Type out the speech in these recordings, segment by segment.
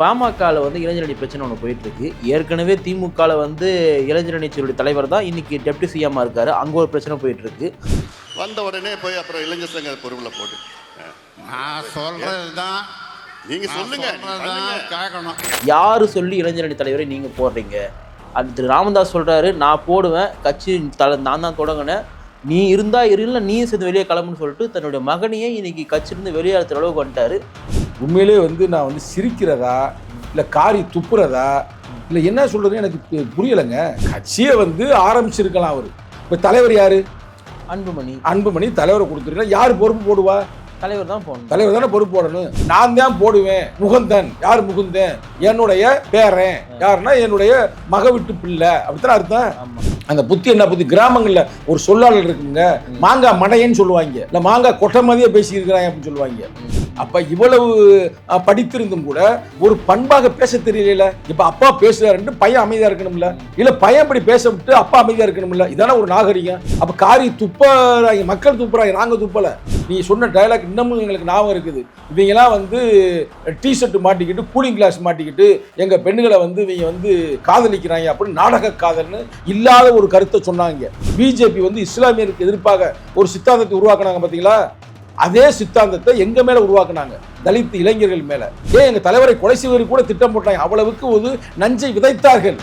பாமகவில் வந்து இளைஞரணி பிரச்சனை ஒன்று போயிட்டு இருக்கு ஏற்கனவே திமுகவில் வந்து இளைஞரணிச்சியுடைய தலைவர் தான் இன்னைக்கு டெப்டி சிஎம்மா இருக்காரு. அங்கே ஒரு பிரச்சனை போயிட்டு இருக்கு வந்த உடனே போய் அப்புறம் இளைஞர் சங்க பொறுப்பில் போட்டு. நான் சொல்றது தான் நீங்க சொல்லுங்க. கேட்கணும் யாரு சொல்லி இளைஞரணி தலைவரை நீங்க போடுறீங்க? அது திரு ராமதாஸ் சொல்றாரு நான் போடுவேன் கட்சி தலை நான் தான் தொடங்கினேன். நீ இருந்தா இரு இல்லை நீ சேர்ந்து வெளியே கிளம்புன்னு சொல்லிட்டு தன்னுடைய மகனையே இன்னைக்கு கட்சியிலிருந்து வெளியேற்றுற அளவுக்கு வந்துட்டாரு. உண்மையிலே வந்து நான் வந்து சிரிக்கிறதா இல்லை காரி துப்புறதா இல்லை என்ன சொல்றதுன்னு எனக்கு புரியலைங்க. கட்சியை வந்து ஆரம்பிச்சிருக்கலாம் அவர். இப்போ தலைவர் யாரு? அன்புமணி. அன்புமணி தலைவரை கொடுத்துருக்கா யார் பொறுப்பு போடுவா? தலைவர் தான் போடணும். தலைவர் தானே பொறுப்பு போடணும். நான் தான் போடுவேன். முகுந்தன். யார் முகுந்தன்? என்னுடைய பேரன். யாருன்னா என்னுடைய மக விட்டு பிள்ளை. அப்படித்தானே அர்த்தம்? ஆமா. அந்த புத்தி என்ன புத்தி? கிராமங்கள்ல ஒரு சொல்லாளர் இருக்குங்க. மாங்காய் மடையன்னு சொல்லுவாங்க. இல்ல மாங்காய் கொட்டை மாதிரியே பேசி இருக்கிறாங்க அப்படின்னு சொல்லுவாங்க. அப்ப இவ்வளவு படித்திருந்தும் கூட ஒரு பண்பாக பேச தெரியல இப்ப அப்பா பேசுறாருன்னு பையன் அமைதியா இருக்கணும்ல? இல்ல பையன் இப்படி பேச விட்டு அப்பா அமைதியா இருக்கணும்ல? இதான ஒரு நாகரிகம். அப்ப காரி துப்புறாங்க மக்கள் துப்புறாங்க நாங்க துப்பல. நீ சொன்ன டயலாக் இன்னமும் எங்களுக்கு ஞாபகம் இருக்குது. இவங்கெல்லாம் வந்து டிஷர்ட் மாட்டிக்கிட்டு கூலிங் கிளாஸ் மாட்டிக்கிட்டு எங்க பெண்ணுகளை வந்து இவங்க வந்து காதலிக்கிறாங்க அப்படின்னு நாடக காதல்னு இல்லாத ஒரு கருத்தை சொன்னாங்க. பிஜேபி வந்து இஸ்லாமியருக்கு எதிர்ப்பாக ஒரு சித்தாந்தத்தை உருவாக்குனாங்க பாத்தீங்களா? அதே சித்தாந்தத்தை எங்க மேல உருவாக்குனாங்க? தலித் இளைஞர்கள் மேல. ஏன் எங்க தலைவரை கொலை செய்வதற்கு கூட திட்டம் போட்டாங்க? அவ்வளவுக்கு ஒரு நஞ்சை விதைத்தார்கள்.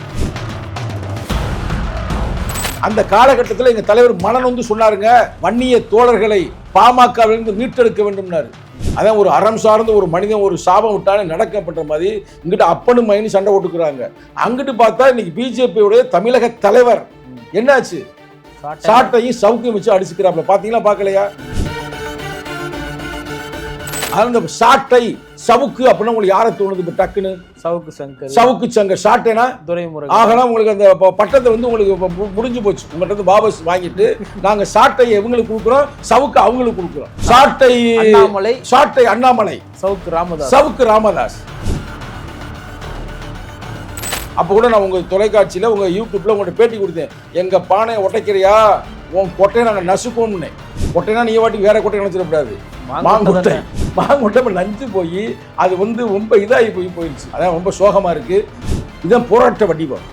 அந்த காலகட்டத்தில் எங்க தலைவர் மனநொந்து சொன்னாருங்க வன்னிய தோழர்களை பாமகவிலிருந்து மீட்டெடுக்க வேண்டும்னாரு. அதான் ஒரு அறம் சார்ந்த ஒரு மனிதன் ஒரு சாபம் விட்டாலே நடக்கப்பட்ட மாதிரி இங்கிட்ட அப்பனும் மகனும் சண்டை போட்டுக்கிறாங்க. அங்கிட்டு பார்த்தா இன்னைக்கு பிஜேபியுடைய தமிழக தலைவர். என்னாச்சு? சாட்டை- சாட்டையும் சவுக்கையும் வச்சு அடிச்சுக்கிறாப்ல பாத்தீங்களா பார்க்கலையா அந்த சாட்டை சவுக்கு அப்படின்னா உங்களுக்கு யாரை தோணுது இப்ப டக்குன்னு? சவுக்கு சங்கர். சவுக்கு சங்க சாட்டைனா? துரைமுருகன். ஆகலாம் உங்களுக்கு அந்த பட்டத்தை வந்து உங்களுக்கு முடிஞ்சு போச்சு. உங்கள்கிட்ட வாபஸ் வாங்கிட்டு நாங்க சாட்டை இவங்களுக்கு கொடுக்குறோம் சவுக்கு அவங்களுக்கு கொடுக்குறோம். சாட்டை அண்ணாமலை. சாட்டை அண்ணாமலை. சவுக்கு ராமதாஸ். சவுக்கு ராமதாஸ். அப்ப கூட நான் உங்க தொலைக்காட்சியில உங்க யூடியூப்ல உங்கள்ட்ட பேட்டி கொடுத்தேன். எங்க பானையை உடைக்கிறியா? உன் கொட்டையை நாங்க நசுக்கோம்னு கொட்டைனா நீ வாட்டி வேற கொட்டை நினைச்சிடக்கூடாது மாங்கொட்டை மாங்கொட்டை இப்ப நஞ்சு போய் அது வந்து ரொம்ப இதாகி போய் போயிடுச்சு. அதான் ரொம்ப சோகமா இருக்கு. இதான் போராட்ட வடிவம்.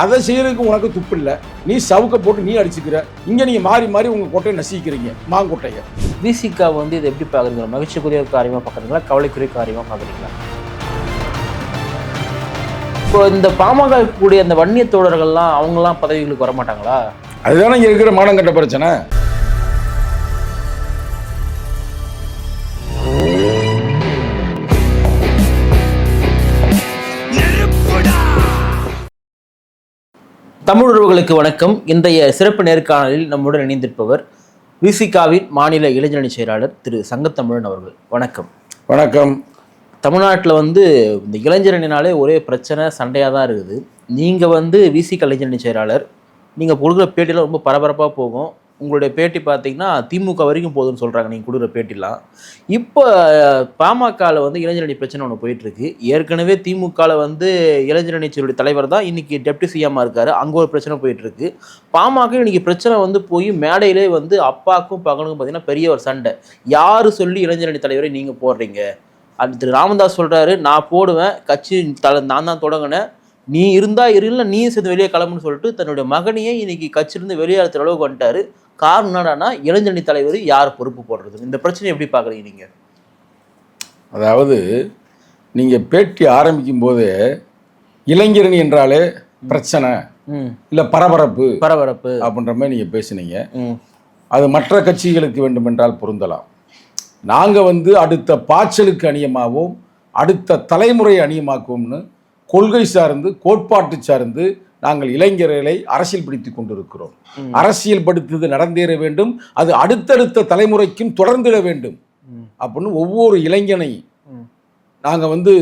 அதை செய்யறதுக்கு உனக்கு துப்பு இல்லை. நீ சவுக்க போட்டு நீ அடிச்சுக்கிற. இங்க நீங்க மாறி மாறி உங்க கொட்டையை நசிக்கிறீங்க மாங்கொட்டையை விசிகா வந்து இதை எப்படி பார்க்குறீங்க மகிழ்ச்சிக்குரிய காரியமா பார்க்குறீங்களா கவலைக்குரிய காரியமா பார்க்குறீங்களா இப்போ இந்த பாமக கூடிய அந்த வன்னிய தோழர்கள்லாம் அவங்கலாம் பதவிகளுக்கு வர மாட்டாங்களா அதுதானே இங்க இருக்கிற மானங்கட்ட பிரச்சனை? தமிழ் உறவுகளுக்கு வணக்கம். இன்றைய சிறப்பு நேர்காணலில் நம்முடன் இணைந்திருப்பவர் விசிகாவின் மாநில இளைஞரணி செயலாளர் திரு சங்கத்தமிழன் அவர்கள். வணக்கம். வணக்கம். தமிழ்நாட்டில் வந்து இந்த இளைஞரணினாலே ஒரே பிரச்சனை சண்டையாக தான் இருக்குது. நீங்கள் வந்து விசி இளைஞரணி செயலாளர் நீங்கள் கொடுக்குற பேட்டிலாம் ரொம்ப பரபரப்பாக போகும். உங்களுடைய பேட்டி பார்த்தீங்கன்னா திமுக வரைக்கும் போகுதுன்னு சொல்கிறாங்க நீங்கள் கொடுக்குற பேட்டிலாம். இப்போ பாமகவில் வந்து இளைஞரணி பிரச்சனை ஒன்று போயிட்டுருக்கு. ஏற்கனவே திமுகவில் வந்து இளைஞரணிச்சியுடைய தலைவர் தான் இன்னைக்கு டெப்டி சிஎம்மா இருக்கார். அங்கே ஒரு பிரச்சனை போயிட்டுருக்கு. பாமக இன்றைக்கி பிரச்சனை வந்து போய் மேடையிலே வந்து அப்பாக்கும் பகனுக்கும் பார்த்தீங்கன்னா பெரிய ஒரு சண்டை. யார் சொல்லி இளைஞரணி தலைவரை நீங்கள் போடுறீங்க? அது திரு ராமதாஸ் சொல்கிறாரு நான் போடுவேன் கட்சி தலை நான் தான் தொடங்கினேன். நீ இருந்தா இரு இல்லை நீ சேர்ந்து வெளியே கிளம்புன்னு சொல்லிட்டு தன்னுடைய மகனையே இன்னைக்கு கட்சியிலிருந்து வெளியேற்றுற அளவுக்கு வந்துட்டாரு காரணம் என்னடான்னா இளைஞரணி தலைவர் யார் பொறுப்பு போடுறது? இந்த பிரச்சனை எப்படி பார்க்குறீங்க நீங்க? அதாவது நீங்கள் பேட்டி ஆரம்பிக்கும் போதே இளைஞரணி என்றாலே பிரச்சனை இல்லை பரபரப்பு பரபரப்பு. அப்படின்ற மாதிரி நீங்கள் பேசுனீங்க. அது மற்ற கட்சிகளுக்கு வேண்டுமென்றால் பொருந்தலாம். நாங்கள் வந்து அடுத்த பாய்ச்சலுக்கு அணியமாகவும் அடுத்த தலைமுறை அணியமாக்குவோம்னு கொள்கை சார்ந்து கோட்பாட்டு சார்ந்து நாங்கள் இளைஞர்களை அரசியல் படுத்தி கொண்டிருக்கிறோம் அரசியல் படுத்துவது நடந்தேற வேண்டும் அது அடுத்தடுத்த தலைமுறைக்கும் தொடர்ந்திட வேண்டும். அப்படின்னு ஒவ்வொரு இளைஞனை. நாங்கள் வந்து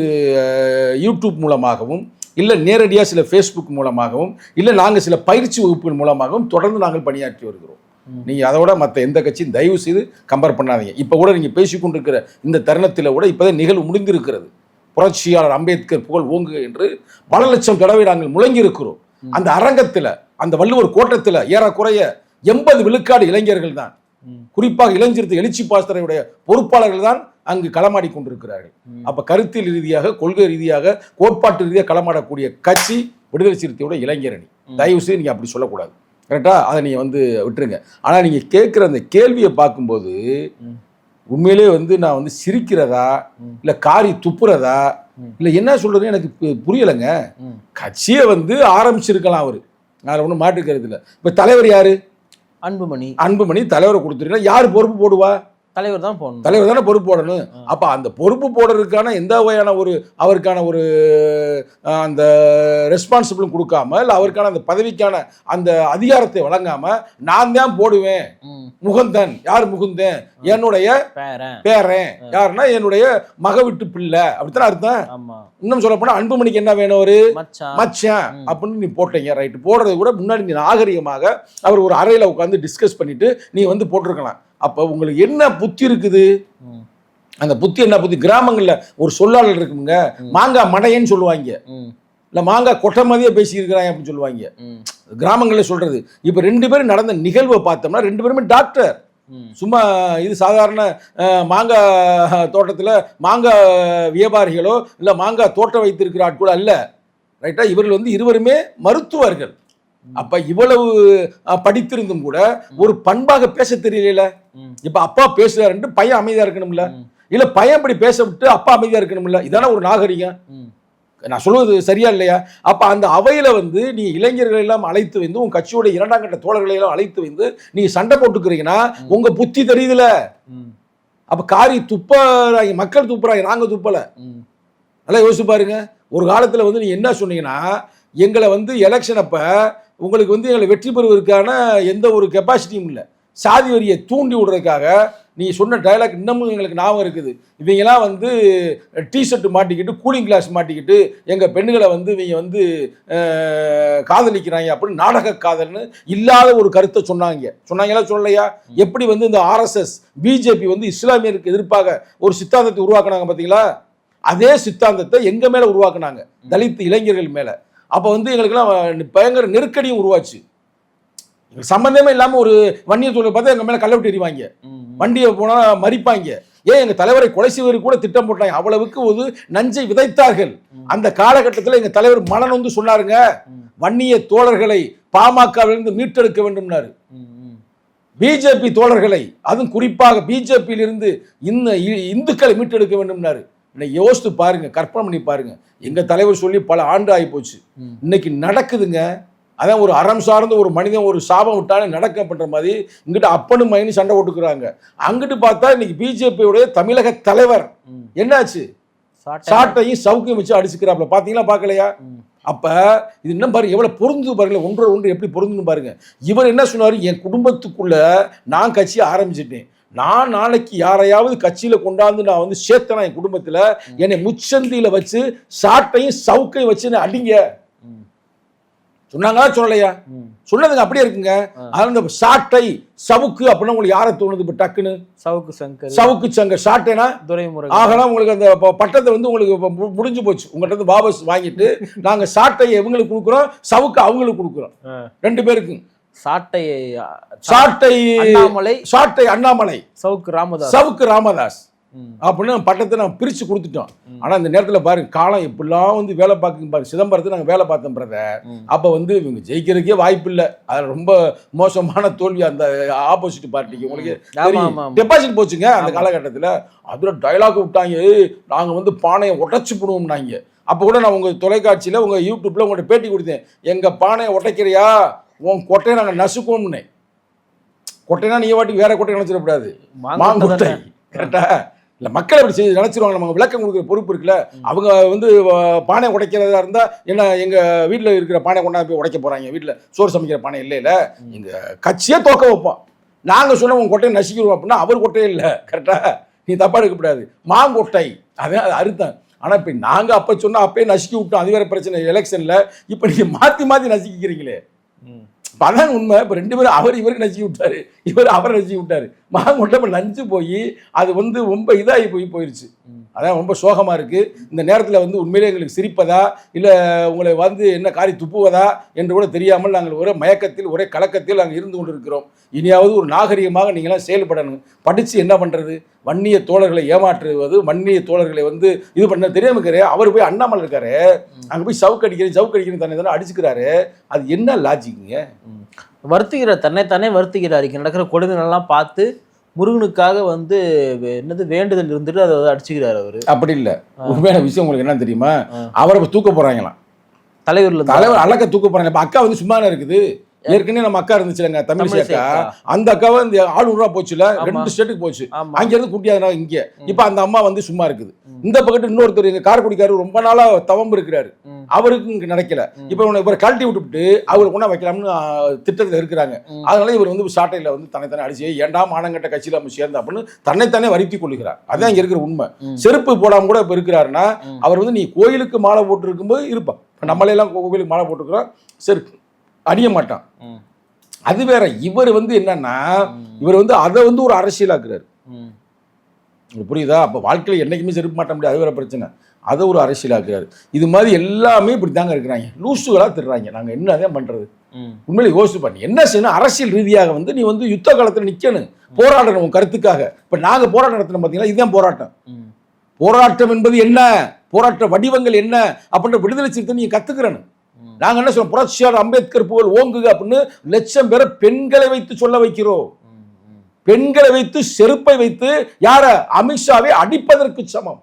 யூடியூப் மூலமாகவும் இல்லை நேரடியாக சில ஃபேஸ்புக் மூலமாகவும் இல்லை நாங்கள் சில பயிற்சி வகுப்புகள் மூலமாகவும் தொடர்ந்து நாங்கள் பணியாற்றி வருகிறோம். நீங்கள் அதோட மற்ற எந்த கட்சியும் தயவு செய்து கம்பேர் பண்ணாதீங்க இப்போ கூட நீங்கள் பேசிக்கொண்டிருக்கிற இந்த தருணத்தில் கூட இப்போதான் நிகழ்வு முடிந்திருக்கிறது புரட்சியாளர் அம்பேத்கர் புகழ் ஓங்குக என்று பல லட்சம் தடவை நாங்கள் முழங்கி இருக்கிறோம் அந்த அரங்கத்தில் அந்த வள்ளுவர் கோட்டத்தில் ஏறக்குறைய எண்பது விழுக்காடு இளைஞர்கள் தான். குறிப்பாக இளைஞருக்கு எழுச்சி பாஸ்தரையுடைய பொறுப்பாளர்கள் தான் அங்கு களமாடி கொண்டிருக்கிறார்கள். அப்ப கருத்தியல் ரீதியாக கொள்கை ரீதியாக கோட்பாட்டு ரீதியாக களமாடக்கூடிய கட்சி விடுதலை சிறுத்தையோட இளைஞரணி தயவு செய்து நீங்க அப்படி சொல்லக்கூடாது. கரெக்டா அதை நீங்க வந்து விட்டுருங்க. ஆனா நீங்க கேட்குற அந்த கேள்வியை பார்க்கும்போது. உண்மையிலே வந்து நான் வந்து சிரிக்கிறதா. இல்ல காரி துப்புறதா. இல்ல என்ன சொல்றதுன்னு எனக்கு புரியலைங்க. கட்சியை வந்து ஆரம்பிச்சிருக்கலாம் அவரு அதில் ஒன்றும் மாட்டுக்கிறது இல்லை இப்போ தலைவர் யாரு அன்புமணி அன்புமணி தலைவரை கொடுத்துருக்கீங்க யார் பொறுப்பு போடுவா தலைவர் தான் போடணும். தலைவர் தானே பொறுப்பு போடணும். அப்போ அந்த பொறுப்பு போடுறதுக்கான எந்த வகையான ஒரு அவருக்கான ஒரு அந்த ரெஸ்பான்சிபிளும் கொடுக்காம இல்லை அவருக்கான அந்த பதவிக்கான அந்த அதிகாரத்தை வழங்காம நான் தான் போடுவேன். முகுந்தன். யார் முகுந்தன்? என்னுடைய பேரன். யாருன்னா என்னுடைய மக விட்டு பிள்ளை. அப்படித்தானே அர்த்தம்? இன்னும் சொல்ல போனா அன்புமணிக்கு என்ன வேணும் ஒரு மச்சான். அப்படின்னு நீ போட்டீங்க ரைட்டு போடுறது கூட முன்னாடி நீ நாகரிகமாக அவர் ஒரு அறையில் உட்காந்து டிஸ்கஸ் பண்ணிட்டு நீ வந்து போட்டிருக்கலாம். அப்போ உங்களுக்கு என்ன புத்தி இருக்குது. அந்த புத்தி என்ன புத்தி கிராமங்களில் ஒரு சொல்லாளர் இருக்குங்க. மாங்காய் மடையன்னு சொல்லுவாங்க. இல்லை மாங்காய் கொட்டை மாதிரியே பேசியிருக்கிறாங்க அப்படின்னு சொல்லுவாங்க. கிராமங்களில் சொல்றது இப்போ ரெண்டு பேரும் நடந்த நிகழ்வை பார்த்தோம்னா ரெண்டு பேருமே டாக்டர். சும்மா இது சாதாரண மாங்காய் தோட்டத்தில் மாங்காய் வியாபாரிகளோ இல்லை மாங்காய் தோட்டம் வைத்திருக்கிற ஆட்களோ அல்ல ரைட்டா இவர்கள் வந்து இருவருமே மருத்துவர்கள் அப்ப இவ்வளவு படித்திருந்தும் கூட ஒரு பண்பாக பேச தெரியல. இப்ப அப்பா பேசுறாருன்ட்டு பையன் அமைதியா இருக்கணும்ல. இல்ல பையன் இப்படி பேச விட்டு அப்பா அமைதியா இருக்கணும்ல. இதானே ஒரு நாகரிகம். நான் சொல்வது சரியா இல்லையா? அப்ப அந்த அவையில வந்து நீ இளைஞர்களை எல்லாம் அழைத்து வந்து உங்க கட்சியோட இரண்டாம் கட்ட தோழர்களை எல்லாம் அழைத்து வந்து நீ சண்டை போட்டுக்கிறீங்கன்னா உங்க புத்தி தெரியுதுல. அப்ப காரி துப்புறாங்க மக்கள் துப்புறாங்க நாங்க துப்பல. நல்லா யோசிச்சு பாருங்க. ஒரு காலத்துல வந்து நீங்க என்ன சொன்னீங்கன்னா எங்களை வந்து எலெக்ஷன் அப்ப உங்களுக்கு வந்து எங்களை வெற்றி பெறுவதற்கான எந்த ஒரு கெப்பாசிட்டியும் இல்லை. சாதி வரியை தூண்டி விடுறதுக்காக நீ சொன்ன டயலாக் இன்னமும் எங்களுக்கு ஞாபகம் இருக்குது. இவங்கெல்லாம் வந்து டிஷர்ட் மாட்டிக்கிட்டு கூலிங் கிளாஸ் மாட்டிக்கிட்டு எங்கள் பெண்களை வந்து இவங்க வந்து காதலிக்கிறாங்க அப்படின்னு நாடக காதல்னு இல்லாத ஒரு கருத்தை சொன்னாங்க. சொன்னாங்களா சொல்லலையா? எப்படி வந்து இந்த ஆர்எஸ்எஸ் பிஜேபி வந்து இஸ்லாமியருக்கு எதிர்ப்பாக ஒரு சித்தாந்தத்தை உருவாக்குனாங்க பார்த்தீங்களா அதே சித்தாந்தத்தை எங்க மேல உருவாக்குனாங்க? தலித் இளைஞர்கள் மேல. அப்ப வந்து எங்களுக்கெல்லாம் பயங்கர நெருக்கடியும் உருவாச்சு. சம்பந்தமே இல்லாம ஒரு வன்னிய தொழில் பார்த்து எங்க மேல கல்லவிட்டு எறிவாங்க. வண்டியை போனா மறிப்பாங்க. ஏன் எங்க தலைவரை கொலை செய்வதற்கு கூட திட்டம் போட்டாங்க. அவ்வளவுக்கு ஒரு நஞ்சை விதைத்தார்கள். அந்த காலகட்டத்தில் எங்க தலைவர் மனன் வந்து சொன்னாருங்க. வன்னிய தோழர்களை பாமகவிலிருந்து மீட்டெடுக்க வேண்டும்னாரு. பிஜேபி தோழர்களை அதுவும் குறிப்பாக பிஜேபியிலிருந்து இந்த இந்துக்களை மீட்டெடுக்க வேண்டும்னாரு. இன்னைக்கு யோசித்து பாருங்க கற்பனை பண்ணி பாருங்க. எங்க தலைவர் சொல்லி பல ஆண்டு ஆகி போச்சு. இன்னைக்கு நடக்குதுங்க. அதான் ஒரு அறம் சார்ந்த ஒரு மனிதன் ஒரு சாபம் விட்டாலே நடக்க பண்ற மாதிரி இங்கிட்ட அப்பனும் மகனும் சண்டை போட்டுக்கிறாங்க. அங்கிட்டு பார்த்தா இன்னைக்கு பிஜேபியுடைய தமிழக தலைவர். என்னாச்சு? சாட்டை. சாட்டையும் சவுக்கையும் வச்சு அடிச்சுக்கிறாப்ல பாத்தீங்களா பார்க்கலையா. அப்ப இது இன்னும் பாருங்க எவ்வளவு பொருந்துது பாருங்க ஒன்றோட ஒன்று எப்படி பொருந்துன்னு பாருங்க. இவர் என்ன சொன்னாரு? என் குடும்பத்துக்குள்ள நான் கட்சியை ஆரம்பிச்சிட்டேன். நான் நாளைக்கு யாரையாவது கட்சியில கொண்டாந்து நான் வந்து சேர்த்தனா என் குடும்பத்துல? என்னை முச்சந்தியில வச்சு சாட்டையும் சவுக்கையும் வச்சு அடிங்க. சொன்னாங்களா சொல்லலையா. சொன்னதுங்க அப்படியே இருக்குங்க. இந்த சாட்டை சவுக்கு அப்படின்னா உங்களுக்கு யாரை தோணுது இப்ப டக்குன்னு? சவுக்கு சங்கர். சவுக்கு சங்க சாட்டைனா? துரைமுருகன். ஆகலாம் உங்களுக்கு அந்த பட்டத்தை வந்து உங்களுக்கு முடிஞ்சு போச்சு. உங்கள்கிட்ட வாபஸ் வாங்கிட்டு நாங்க சாட்டையை இவங்களுக்கு கொடுக்குறோம் சவுக்கு அவங்களுக்கு கொடுக்குறோம். ரெண்டு பேருக்கும். சாட்டை சாட்டை அண்ணாமலை சாட்டை அண்ணாமலை. சவுக்கு ராமதாஸ். சவுக்கு ராமதாஸ். அப்படின்னு பட்டத்தை நான் பிரிச்சு கொடுத்துட்டோம். ஆனா இந்த நேரத்துல பாருங்க காலம் எப்படிலாம் வந்து வேலை பார்க்க பாருங்க. சிதம்பரத்தை நாங்க வேலை பார்த்தோம் பிரதர். அப்ப வந்து இவங்க ஜெயிக்கிறதுக்கே வாய்ப்பு இல்லை. அது ரொம்ப மோசமான தோல்வி அந்த ஆப்போசிட் பார்ட்டிக்கு உங்களுக்கு. டெபாசிட் போச்சுங்க அந்த. காலகட்டத்துல. அதுல டைலாக் விட்டாங்க. "ஏய், நாங்க வந்து பானையை உடைச்சு போடுவோம்னாங்க. அப்ப கூட நான் உங்க தொலைக்காட்சியில உங்க யூடியூப்ல உங்கள்ட்ட பேட்டி கொடுத்தேன். எங்க பானையை உடைக்கிறியா? உன் கொட்டையை நாங்க நசுக்குவோம்னு. கொட்டைனா நீ வாட்டி வேற கொட்டை நினைச்சிடக்கூடாது. மாங்கொட்டை. கரெக்டா? இல்ல மக்கள் அப்படி செய்து நினைச்சிருவாங்க நம்ம விளக்கம் கொடுக்குற பொறுப்பு இருக்குல்ல. அவங்க வந்து பானை உடைக்கிறதா இருந்தா என்ன எங்க வீட்ல இருக்கிற பானை கொண்டாந்து போய் உடைக்க போறாங்க. வீட்ல சோறு சமைக்கிற பானை இல்லை இல்ல. எங்க கட்சியே தோக்க வைப்போம். நாங்க சொன்ன உங்க கொட்டையை நசிக்கிறோம் அப்படின்னா அவர் கொட்டையே இல்லை. கரெக்டா? நீ தப்பா எடுக்கக்கூடாது மாங்கொட்டை. அதான் அது அறுத்தம். ஆனா இப்ப நாங்க அப்ப சொன்னா அப்பயே நசுக்கி விட்டோம். அது வேற பிரச்சனை. எலெக்ஷன்ல இப்ப நீங்க மாத்தி மாத்தி நசுக்கிக்கிறீங்களே. பலன் உண்மை. இப்போ ரெண்டு பேரும் அவர் இவருக்கு நச்சு விட்டாரு. இவர் அவரை நச்சு விட்டாரு. மகன் கொண்ட நஞ்சு போய் அது வந்து ரொம்ப இதாகி போய் போயிருச்சு. அதான் ரொம்ப சோகமாக இருக்குது இந்த நேரத்தில் வந்து உண்மையிலே எங்களுக்கு சிரிப்பதா இல்லை உங்களை வந்து என்ன காரி துப்புவதா என்று கூட தெரியாமல் நாங்கள் ஒரே மயக்கத்தில் ஒரே கலக்கத்தில் நாங்கள் இருந்து கொண்டிருக்கிறோம். இனியாவது ஒரு நாகரிகமாக நீங்களாம் செயல்படணும். படித்து என்ன பண்ணுறது வன்னிய தோழர்களை ஏமாற்றுவது வன்னிய தோழர்களை வந்து இது பண்ண தெரியாம இருக்காரு அவர் போய் அண்ணாமலை இருக்காரு அங்கே போய் சவுக்கு அடிக்கிறேன் சவுக்கு அடிக்கிறேன் தானே தானே அடிச்சுக்கிறாரு அது என்ன லாஜிக்குங்க வருத்துகிறார் தன்னைத்தானே வருத்துகிறார். இங்கே நடக்கிற கொடுமைகளெல்லாம் பார்த்து முருகனுக்காக வந்து என்னது வேண்டுதல் இருந்துட்டு அதை அடிச்சுக்கிறார் அவரு. அப்படி இல்லை. உண்மையான விஷயம் உங்களுக்கு என்ன தெரியுமா. அவரை தூக்க போறாங்களாம். தலைவர்ல தலைவர் அழக்க தூக்க போறாங்க. அக்கா வந்து சும்மா இருக்குது. ஏற்கனவே நம்ம அக்கா இருந்துச்சுலங்க தமிழிசை அக்கா. அந்த அக்காவை இந்த ஆளுநரா போச்சுல. ரெண்டு ஸ்டேட்டுக்கு போச்சு. அங்க இருந்து கூட்டியாதுனா இங்க. இப்ப அந்த அம்மா வந்து சும்மா இருக்குது. இந்த பக்கத்து இன்னொருத்தர் எங்க காரைக்குடிக்காரர் ரொம்ப நாளா தவம் இருக்கிறாரு. அவருக்கு இங்க நடக்கல. இப்ப இவரை கழட்டி விட்டுவிட்டு அவருக்கு கொண்டா வைக்கலாம்னு திட்டத்துல இருக்கிறாங்க. அதனால இவர் வந்து சாட்டையில வந்து தன்னைத்தானே அடிச்சு ஏன்டா மானங்கட்ட கட்சியில நம்ம சேர்ந்த? அப்படின்னு தன்னைத்தானே வருத்தி கொள்கிறார் அதான் இங்க இருக்கிற உண்மை. செருப்பு போடாம கூட இப்ப இருக்கிறாருன்னா. அவர் வந்து நீ கோயிலுக்கு மாலை போட்டு இருக்கும்போது இருப்பான் நம்மளே எல்லாம் கோயிலுக்கு மாலை போட்டுக்கிறோம் செருப்பு. அணிய மாட்டான். அது வேற இவர் வந்து என்னன்னா. இவர் வந்து அதை வந்து ஒரு அரசியலாக்குறாரு. புரியுதா? அப்போ வாழ்க்கையில் என்னைக்குமே செருப்பு மாட்ட முடியாது. அது வேற பிரச்சனை. அதை ஒரு அரசியலாக்குறாரு. இது மாதிரி எல்லாமே இப்படி தாங்க இருக்கிறாங்க லூசுகளாக திடுறாங்க நாங்கள் என்னதான் பண்ணுறது ம். உண்மையில யோசிச்சு பண்ணி என்ன செய்யணும்? அரசியல் ரீதியாக வந்து நீ வந்து யுத்த காலத்தில் நிற்கணும் போராடணும் உன் கருத்துக்காக. இப்போ நாங்கள் போராட்டம் நடத்தினோம் பார்த்தீங்களா இதுதான் போராட்டம். போராட்டம் என்பது என்ன? போராட்ட வடிவங்கள் என்ன? அப்படின்ற விடுதலை சிறுத்தை நீங்க கத்துக்கிறணும். ம். நாங்க என்ன சொல்றோம்? புரட்சியாளர் அம்பேத்கர் புகழ் ஓங்குக அப்படின்னு லட்சம் பேரை பெண்களை வைத்து சொல்ல வைக்கிறோம். பெண்களை வைத்து செருப்பை வைத்து யார? அமித்ஷாவை அடிப்பதற்கு சமம்.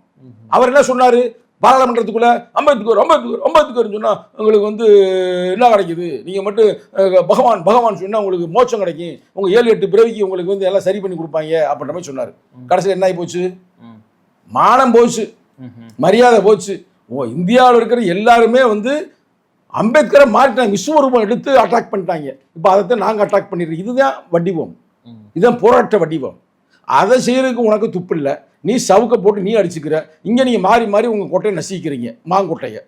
அவர் என்ன சொன்னாரு? பாராளுமன்றத்துக்குள்ள அம்பேத்கர் அம்பேத்கர் அம்பேத்கர்னு சொன்னா உங்களுக்கு வந்து என்ன கிடைக்குது? நீங்க மட்டும் பகவான் பகவான் சொன்னா உங்களுக்கு மோட்சம் கிடைக்கும். உங்க ஏழு எட்டு பிறவிக்கு உங்களுக்கு வந்து எல்லாம் சரி பண்ணி கொடுப்பாங்க அப்படின்ற மாதிரி சொன்னாரு. கடைசியில் என்ன ஆகி போச்சு. மானம் போச்சு. மரியாதை போச்சு. ஓ இந்தியாவில் இருக்கிற எல்லாருமே வந்து அம்பேத்கரை மாற்றிட்டாங்க விஸ்வரூபம் எடுத்து அட்டாக் பண்ணிட்டாங்க. இப்போ அதைத்தான் நாங்கள் அட்டாக் பண்ணிடுறோம் இதுதான் வடிவம். இதுதான் போராட்ட வடிவம். அதை செய்யறதுக்கு உனக்கு துப்பு இல்லை. நீ சவுக்க போட்டு நீ அடிச்சுக்கிற. இங்கே நீங்கள் மாறி மாறி உங்கள் கொட்டையை நசிக்கிறீங்க. மாங்கொட்டையை.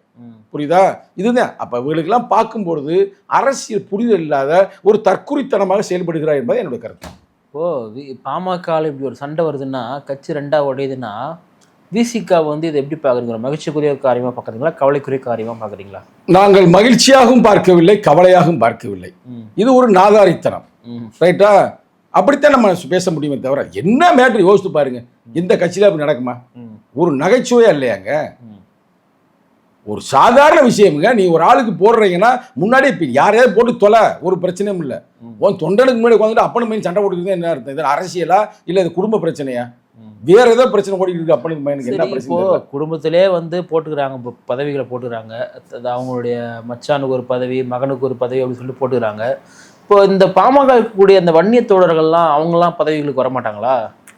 புரியுதா? இதுதான். அப்போ இவங்களுக்கெல்லாம் பார்க்கும்பொழுது அரசியல் புரிதல் இல்லாத ஒரு தற்குறித்தனமாக செயல்படுகிறார் என்பது என்னுடைய கருத்து. வி- பாமகவில் இப்படி ஒரு சண்டை வருதுன்னா கட்சி ரெண்டா உடையுதுன்னா விசிகா வந்து இதை எப்படி பார்க்குறீங்க? மகிழ்ச்சிக்குரிய காரியமாக பார்க்குறீங்களா? கவலைக்குரிய காரியமாக பார்க்குறீங்களா? நாங்கள் மகிழ்ச்சியாகவும் பார்க்கவில்லை கவலையாகவும் பார்க்கவில்லை. இது ஒரு நாதாரித்தனம். ரைட்டா? அப்படித்தான் நம்ம பேச முடியுமே தவிர என்ன மேட்ரு யோசித்து பாருங்க. இந்த கட்சியில் அப்படி நடக்குமா? ஒரு நகைச்சுவையா இல்லையாங்க? ஒரு சாதாரண விஷயமுங்க. நீ ஒரு ஆளுக்கு போடுறீங்கன்னா முன்னாடி இப்போ யாரையாவது போட்டு தொலை ஒரு பிரச்சனையும் இல்லை. உன் தொண்டனுக்கு முன்னாடி உட்காந்துட்டு அப்பனுக்கு மீன் சண்டை போட்டுக்கிறது என்ன அர்த்தம்? இது அரசியலா? இல்லை இது குடும்ப பிரச்சனையா. வேற ஏதோ பிரச்சனை ஓடிட்டு இருக்கு. அப்பனுக்கு பையனுக்கு என்ன பிரச்சனை இப்போ. குடும்பத்திலே வந்து போட்டுக்கிறாங்க பதவிகளை போட்டுக்கிறாங்க. அவங்களுடைய மச்சானுக்கு ஒரு பதவி மகனுக்கு ஒரு பதவி அப்படின்னு சொல்லி போட்டுக்கிறாங்க. இப்போ இந்த பாமக இருக்கக்கூடிய அந்த வன்னிய தோழர்கள்லாம் அவங்கலாம் பதவிகளுக்கு வர மாட்டாங்களா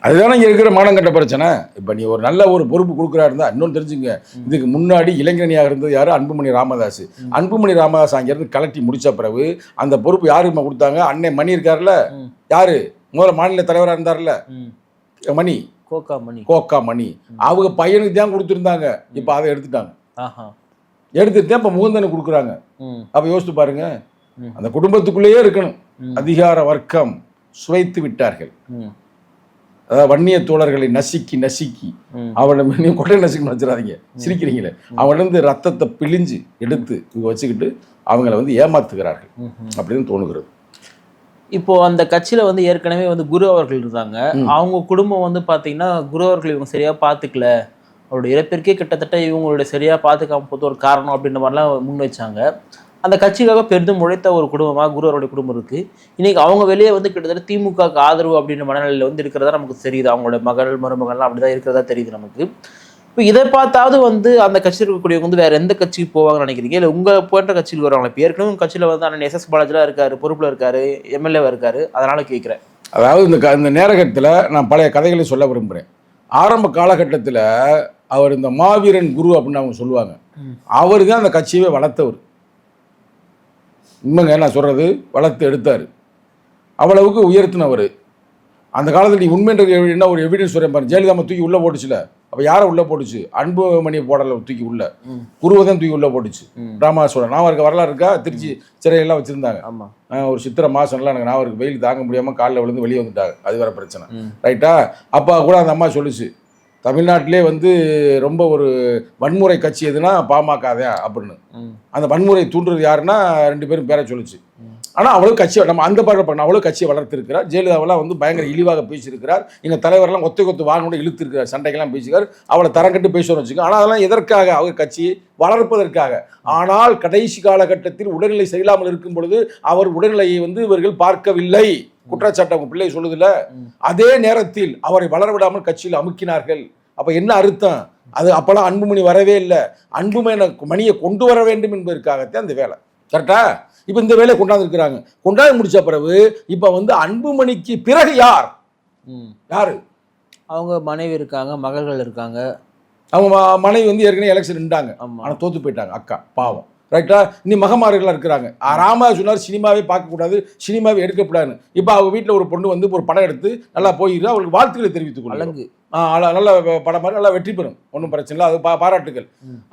அதுதானே இங்க இருக்கிற மானங்கட்ட பிரச்சனை. இப்போ நீ ஒரு நல்ல ஒரு பொறுப்பு கொடுக்குறா இருந்தா இன்னொன்று தெரிஞ்சுங்க. இதுக்கு முன்னாடி இளைஞரணியாக இருந்தது யாரு? அன்புமணி ராமதாஸ் அன்புமணி ராமதாஸ் அங்கிருந்து கலட்டி முடிச்ச பிறகு அந்த பொறுப்பு யாருக்குமா கொடுத்தாங்க? அண்ணன் மணி இருக்காருல்ல? ம். யாரு? முதல்ல மாநில தலைவராக இருந்தார்ல மணி. கோகா மணி. கோக்கா மணி. அவங்க பையனுக்கு தான் கொடுத்துருந்தாங்க. இப்போ அதை எடுத்துட்டாங்க. எடுத்துட்டு இப்போ முகுந்தனுக்கு கொடுக்குறாங்க. அப்போ யோசித்து பாருங்க. அந்த குடும்பத்துக்குள்ளேயே இருக்கணும். அதிகார வர்க்கம் சுவைத்து விட்டார்கள். அதாவது வன்னிய தோழர்களை நசுக்கி நசுக்கி ம். அவனை நீ கொட்டை நசுக்கணும் வச்சிடாதீங்க. சிரிக்கிறீங்களே. அவனிருந்து ரத்தத்தை பிழிஞ்சு எடுத்து இங்க வச்சுக்கிட்டு அவங்கள வந்து ஏமாத்துகிறார்கள். அப்படின்னு தோணுகிறது. இப்போ அந்த கட்சியில வந்து ஏற்கனவே வந்து குரு அவர்கள் இருந்தாங்க. அவங்க குடும்பம் வந்து பாத்தீங்கன்னா குரு அவர்கள் இவங்க சரியா பாத்துக்கல. அவருடைய இறப்பிற்கே கிட்டத்தட்ட இவங்களுடைய சரியா பாத்துக்காம போது ஒரு காரணம் அப்படின்ற மாதிரிலாம் முன் வச்சாங்க. அந்த கட்சிக்காக பெரிதும் உழைத்த ஒரு குடும்பமா குரு அவருடைய குடும்பம் இருக்கு. இன்னைக்கு அவங்க வெளியே வந்து கிட்டத்தட்ட திமுகவுக்கு ஆதரவு அப்படின்ற மனநிலையில வந்து இருக்கிறதா நமக்கு தெரியுது. அவங்களோட மகள் மருமகள்லாம் அப்படிதான் இருக்கிறதா தெரியுது நமக்கு. இப்போ இதை பார்த்தாவது வந்து அந்த கட்சியில் இருக்கக்கூடியவங்க வந்து வேற எந்த கட்சிக்கு போவாங்கன்னு நினைக்கிறீங்க? இல்லை உங்க போன்ற கட்சிக்கு வருவாங்களா? இப்போ ஏற்கனவே கட்சியில வந்து அண்ணன் எஸ் எஸ் பாலாஜிலாம் இருக்காரு பொறுப்புல இருக்காரு எம்எல்ஏவா இருக்காரு அதனால கேட்குறேன் அதாவது இந்த க இந்த நேரகத்தில் நான் பழைய கதைகளை சொல்ல விரும்புகிறேன் ஆரம்ப காலகட்டத்தில் அவர் இந்த மாவீரன் குரு அப்படின்னு அவங்க சொல்லுவாங்க. அவர் தான் அந்த கட்சியவே வளர்த்தவர். உண்மைங்க நான் சொல்கிறது வளர்த்து எடுத்தார். அவ்வளவுக்கு உயர்த்தினவர். அந்த காலத்தில் நீ உண்மைன்ற என்ன ஒரு எவிடன்ஸ் வரேன் பாருங்க ஜெயலலிதா தூக்கி உள்ளே போட்டுச்சுல. அப்போ யாரை உள்ளே போட்டுச்சு? அன்புமணியை போடலை தூக்கி உள்ள. ம். குருவை தான் தூக்கி உள்ளே போட்டுச்சு. ராமாசோட நான் இருக்க? வரலாறு இருக்கா? திருச்சி சிறையெல்லாம் வச்சுருந்தாங்க. ஆமா. ஆஹ் ஒரு சித்திரை மாதம்லாம் எனக்கு நான் அவருக்கு வெயில் தாங்க முடியாமல் காலில் விழுந்து வெளியே வந்துட்டாங்க. அது வேற பிரச்சனை. ரைட்டா? அப்பா கூட அந்த அம்மா சொல்லுச்சு. தமிழ்நாட்டிலே வந்து ரொம்ப ஒரு வன்முறை கட்சி எதுனா பாமக தான் அப்படின்னு. அந்த வன்முறை தூண்டுறது யாருன்னா ரெண்டு பேரும் பேரை சொல்லுச்சு. ஆனால் அவ்வளோ கட்சி நம்ம அந்த பாடல் பண்ண அவ்வளோ கட்சியை வளர்த்திருக்கிறார். ஜெயலலிதாவெல்லாம் வந்து பயங்கர இழிவாக பேசியிருக்கிறார். எங்கள் தலைவரெல்லாம் ஒத்தை கொத்து வாங்கணும் இழுத்திருக்கிறார். சண்டைக்கெல்லாம் பேசியிருக்கார். அவளை தரம் கட்டு பேசுவோம்னு வச்சுக்கோங்க. ஆனால் அதெல்லாம் எதற்காக அவர் கட்சியை வளர்ப்பதற்காக? ஆனால் கடைசி காலகட்டத்தில் உடல்நிலை சரியில்லாமல் இருக்கும் பொழுது அவர் உடல்நிலையை வந்து இவர்கள் பார்க்கவில்லை. குற்றச்சாட்டு அவங்க பிள்ளை சொல்லுதுல அதே நேரத்தில் அவரை வளர விடாமல் கட்சியில் அமுக்கினார்கள். அப்ப என்ன அர்த்தம்? அது அப்பெல்லாம் அன்புமணி வரவே இல்லை. அன்புமணி மணியை கொண்டு வர வேண்டும் என்பதற்காகத்தான் அந்த வேலை. கரெக்டா? இப்போ இந்த வேலையை கொண்டாந்து இருக்கிறாங்க கொண்டாந்து முடிச்ச பிறகு இப்போ வந்து அன்புமணிக்கு பிறகு யார்? ம். யாரு? அவங்க மனைவி இருக்காங்க மகள்கள் இருக்காங்க. அவங்க மனைவி வந்து ஏற்கனவே எலெக்ஷன் நின்றாங்க. ஆனால் தோத்து போயிட்டாங்க அக்கா பாவம். ரைட்டா இனி மகமார்கள்லாம் இருக்கிறாங்க. ராமா சொன்னார் சினிமாவே பார்க்கக்கூடாது சினிமாவே எடுக்கக்கூடாதுன்னு. இப்போ அவங்க வீட்டில் ஒரு பொண்ணு வந்து ஒரு படம் எடுத்து நல்லா போயிரு அவங்களுக்கு வாழ்த்துக்களை தெரிவித்துக் நல்ல படம் மாதிரி நல்லா வெற்றி பெறும். ஒன்றும் பிரச்சனை இல்லை. அது பா பாராட்டுகள்.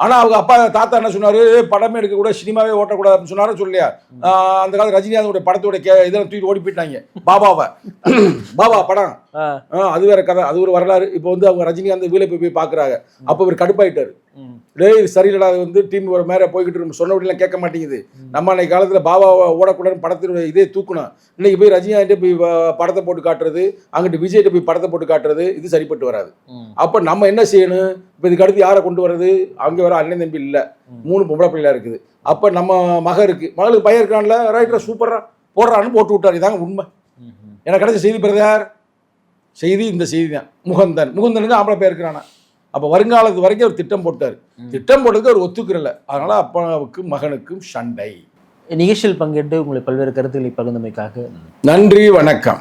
ஆனால் அவங்க அப்பா தாத்தா என்ன சொன்னாரு? படமே எடுக்கக்கூடாது சினிமாவே ஓட்டக்கூடாது அப்படின்னு சொன்னாரா சொல்லியா அந்த காலத்து ரஜினிகாந்தோட படத்தோட கே இதெல்லாம் தூக்கி ஓடி போயிட்டாங்க பாபாவை பாபா படம். அது வேற கதை. அது ஒரு வரலாறு. இப்போ வந்து அவங்க ரஜினிகாந்த் வீலை போய் போய் பார்க்குறாங்க. அப்போ இவர் கடுப்பாயிட்டாரு. டேய் சரியில்லடா. அது வந்து டீம் ஒரு மேலே போய்கிட்டு நம்ம சொன்ன அப்படிலாம் கேட்க மாட்டேங்குது. நம்ம அன்னைக்கு காலத்தில் பாபாவை ஓடக்கூடாதுன்னு படத்தினுடைய இதே தூக்கணும் இன்னைக்கு போய் ரஜினிகாந்த் போய் படத்தை போட்டு காட்டுறது அங்கிட்டு விஜய்கிட்ட போய் படத்தை போட்டு காட்டுறது இது சரிப்பட்டு வராது. அப்போ நம்ம என்ன செய்யணும்? இப்போ இதுக்கு அடுத்து யாரை கொண்டு வர்றது? அங்கே வர அண்ணன் தம்பி இல்லை. மூணு பொம்பளை பிள்ளைலாம் இருக்குது. அப்போ நம்ம மக இருக்கு. மகளுக்கு பையன் இருக்கான்ல ரைட்டரா சூப்பரா போடுறான்னு போட்டு விட்டார். இதாங்க உண்மை. எனக்கு கிடைச்ச செய்தி பிரதர் செய்தி இந்த செய்தி தான் முகந்தன் முகுந்தனுக்கு ஆம்பளை பேர் இருக்கிறானா? அப்போ வருங்காலத்து வரைக்கும் அவர் திட்டம் போட்டார். திட்டம் போட்டதுக்கு அவர் ஒத்துக்கிறல. அதனால அப்பாவுக்கும் மகனுக்கும் சண்டை. நிகழ்ச்சியில் பங்கேற்று உங்களை பல்வேறு கருத்துக்களை பகிர்ந்தமைக்காக நன்றி வணக்கம்.